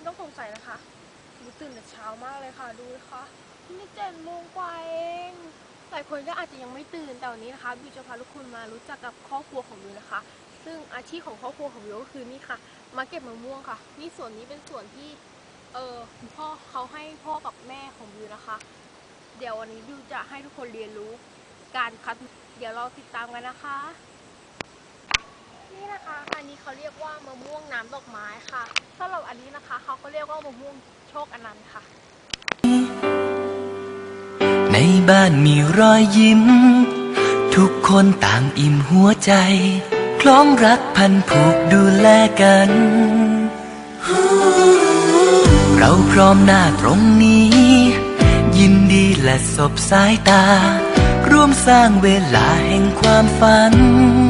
ไม่ต้องสงสัยนะคะบิวตื่นแต่เช้ามากเลยค่ะ ดูนะคะนี่เจ็ดโมงกว่าเอง หลายคนก็อาจจะยังไม่ตื่น แต่วันนี้นะคะ บิวจะพาทุกคนมารู้จักกับครอบครัวของบิวนะคะ ซึ่งอาชีพของครอบครัวของบิวก็คือนี่ค่ะ มาเก็บมะม่วงค่ะ นี่ส่วนนี้เป็นส่วนที่ เออพ่อเขาให้พ่อกับแม่ของบิวนะคะ เดี๋ยววันนี้บิวจะให้ทุกคนเรียนรู้การคัด เดี๋ยวเราติดตามกันนะคะ นี่นะคะอันนี้ เขาเรียกว่ามะม่วงน้ำดอกไม้ค่ะสำหรับอันนี้นะคะเขาก็เรียกว่ามะม่วงโชคอนันต์ค่ะ ในบ้านมีรอยยิ้ม ทุกคนต่างอิ่มหัวใจ คล้องรักพันผูกดูแลกัน เราพร้อมหน้าตรงนี้ ยินดีและสบสายตา ร่วมสร้างเวลาแห่งความฝัน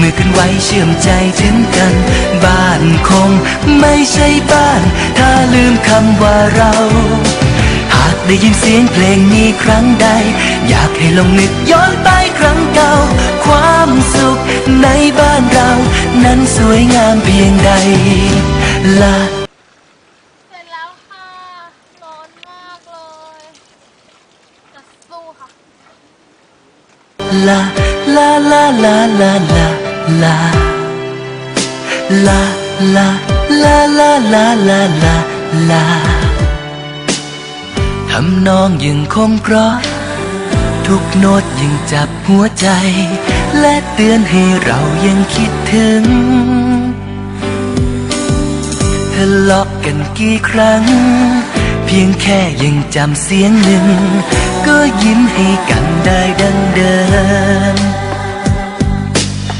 มือกันไว้เชื่อมใจถึงกัน บ้านคงไม่ใช่บ้าน ถ้าลืมคำว่าเรา หากได้ยินเสียงเพลงนี้ครั้งใด อยากให้ลองนึกย้อนไปครั้งเก่า ความสุขในบ้านเรา นั้นสวยงามเพียงใดลาเสร็จแล้วค่ะร้อนมากเลยจะสู้ค่ะลาลาลา ลาลาลาลาลาลาลาลาลาทำนองยังคงเพราะ ทุกโน้ตยังจับหัวใจ และเตือนให้เรายังคิดถึงทะเลาะกันกี่ครั้ง เพียงแค่ยังจำเสียงหนึ่ง ก็ยิ้มให้กันได้ดังเดิม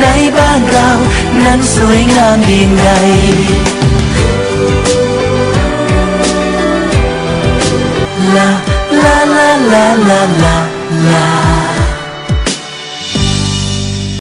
nay ba gạo nắng xuôi ngang đi ngày. La la la la la la la.